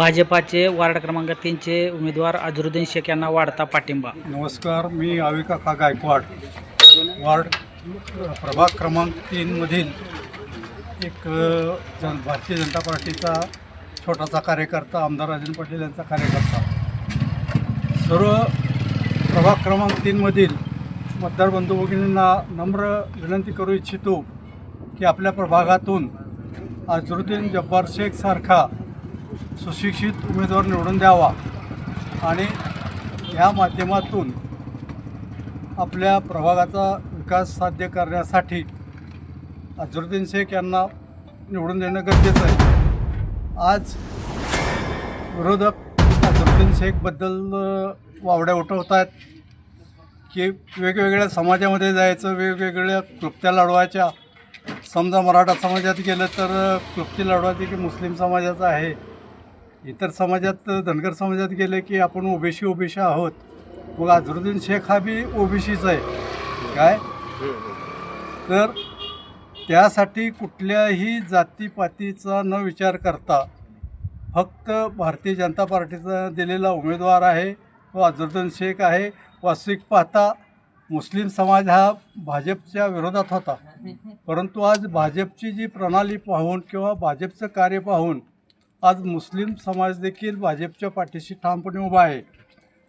भाजपाचे वार्ड क्रमांक तीनचे उमेदवार अजरुद्दीन शेख यांना वाढता पाठिंबा. नमस्कार मी आविका का गायकवाड. वार्ड प्रभाग क्रमांक तीनमधील एक जन भारतीय जनता पार्टीचा छोटासा कार्यकर्ता आमदार राजन पाटील यांचा कार्यकर्ता. सर्व प्रभाग क्रमांक तीनमधील मतदार बंधू भगिनींना नम्र विनंती करू इच्छितो की आपल्या प्रभागातून अजरुद्दीन जब्बार शेखसारखा सुशिक्षित उमेदवार निवडून द्यावा आणि या माध्यमातून आपल्या प्रभागाचा विकास साध्य करण्यासाठी अझरुद्दीन शेख यांना निवडून देणं गरजेचं आहे. आज विरोधक अझरुद्दीन शेखबद्दल वावड्या उठवत आहेत की वेगवेगळ्या समाजामध्ये जायचं वेगवेगळ्या क्लुप्त्या लढवायच्या. समजा मराठा समाजात गेलं तर क्लुप्ती लढवायची की मुस्लिम समाजाचं आहे. इतर समाजात धनगर समाजात गेले की आपण ओबीसी ओबीसी आहोत. मग अझरुद्दीन शेख हा बी ओबीसीच आहे. काय? तर त्यासाठी कुठल्याही जातीपातीचा न विचार करता फक्त भारतीय जनता पार्टीचा दिलेला उमेदवार आहे तो अझरुद्दीन शेख आहे. वास्तविक पाहता मुस्लिम समाज हा भाजपच्या विरोधात होता. परंतु आज भाजपची जी प्रणाली पाहून किंवा भाजपचं कार्य पाहून आज मुस्लिम समाज देखील भाजपच्या पाठीशी ठामपणे उभा आहे.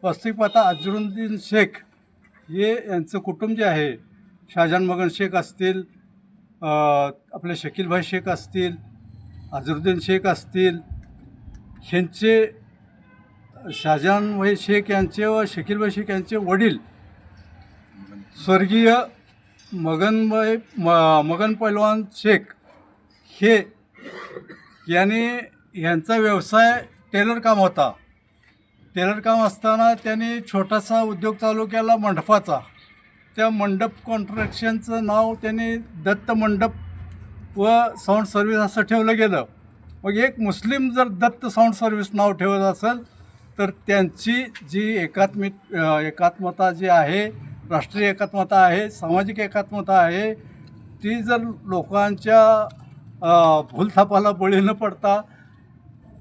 वास्तविक अजरुद्दीन शेख हे यांचं कुटुंब जे आहे शाहजहान मगन शेख असतील आपले शकीलभाई शेख असतील अजरुद्दीन शेख असतील ह्यांचे शाहजहान भाई शेख यांचे व शकीलभाई शेख यांचे वडील स्वर्गीय मगनभाई म मगन पैलवान शेख हे याने यांचा व्यवसाय टेलर काम होता. टेलर काम असताना त्यांनी छोटासा उद्योग चालू केला मंडपाचा. त्या मंडप कॉन्ट्रॅक्शनचं नाव त्यांनी दत्त मंडप व साऊंड सर्व्हिस असं ठेवलं गेलं. मग एक मुस्लिम जर दत्त साऊंड सर्व्हिस नाव ठेवत असेल तर त्यांची जी एकात्मिक एकात्मता जी आहे राष्ट्रीय एकात्मता आहे सामाजिक एकात्मता आहे ती जर लोकांच्या भूलथापाला बळी न पडता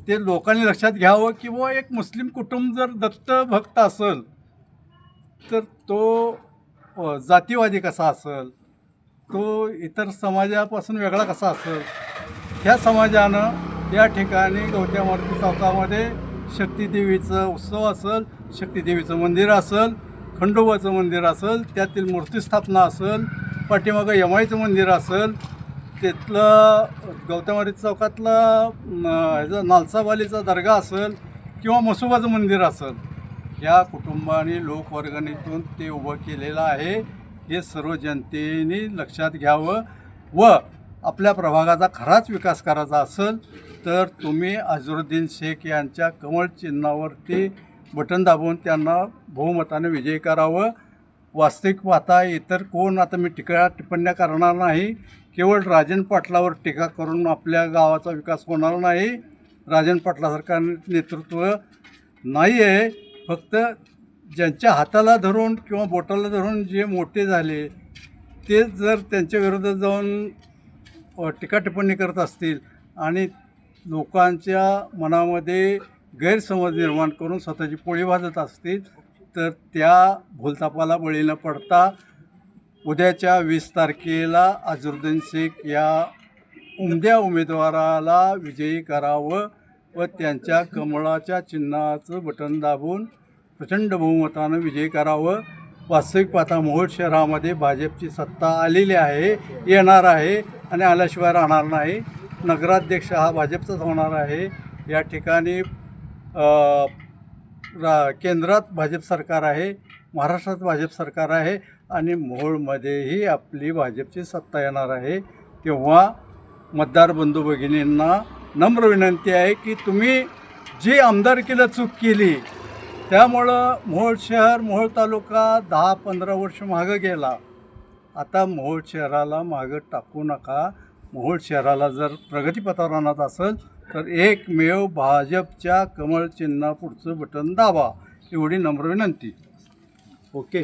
ते लोकांनी लक्षात घ्यावं की व एक मुस्लिम कुटुंब जर दत्त भक्त असेल तर तो जातीवादी कसा असेल तो इतर समाजापासून वेगळा कसा असेल ह्या समाजानं या ठिकाणी गवत्या मारुती चौकामध्ये शक्तीदेवीचं उत्सव असेल शक्तीदेवीचं मंदिर असेल खंडोबाचं मंदिर असेल त्यातील मूर्तिस्थापना असेल पाठीमागं यमाईचं मंदिर असेल तिथलं गौतमारी चौकातलं ह्याचं नालसाबालीचा दर्गा असेल किंवा मसुबाचं मंदिर असेल या कुटुंबाने लोकवर्गणीतून ते उभं केलेलं आहे. हे सर्व जनतेने लक्षात घ्यावं. व आपल्या प्रभागाचा खराच विकास करायचा असेल तर तुम्ही अझरुद्दीन शेख यांच्या कमळ चिन्हावरती बटन दाबून त्यांना बहुमताने विजयी करावं. वास्तविक पाहता इतर कोण? आता मी टिका टिप्पण्या करणार नाही. केवळ राजन पाटलावर टीका करून आपल्या गावाचा विकास होणार नाही. राजन पाटलासारखं नेतृत्व नाही आहे फक्त ज्यांच्या हाताला धरून किंवा बोटाला धरून जे मोठे झाले ते जर त्यांच्या विरोधात जाऊन टीकाटिप्पणी टीका टिप्पणी करत असतील आणि लोकांच्या मनामध्ये गैरसमज निर्माण करून स्वतःची पोळी भाजत असतील तर त्या भूलतापाला बळी न पडता उद्याच्या वीस तारखेला अझरुद्दीन शेख या उमद्या उमेदवाराला विजयी करावं व त्यांच्या कमळाच्या चिन्हाचं बटन दाबून प्रचंड बहुमतानं विजयी करावं. वास्तविक पाहता मोहोळ शहरामध्ये भाजपची सत्ता आलेली आहे येणार आहे आणि आल्याशिवाय राहणार नाही. नगराध्यक्ष हा भाजपचाच होणार आहे. या ठिकाणी रा केंद्रात भाजप सरकार आहे महाराष्ट्रात भाजप सरकार आहे. आणि मोहोळमध्येही आपली भाजपची सत्ता येणार आहे तेव्हा मतदार बंधू भगिनींना नम्र विनंती आहे की तुम्ही जी आमदारकीला चूक केली त्यामुळं मोहोळ शहर मोहोळ तालुका दहा पंधरा वर्ष मागं गेला. आता मोहोळ शहराला मागं टाकू नका. मोहोळ शहराला जर प्रगतीपथावर आणत असेल तर एकमेव भाजपच्या कमळ चिन्हा पुढचं बटन दाबा एवढी नम्र विनंती. ओके.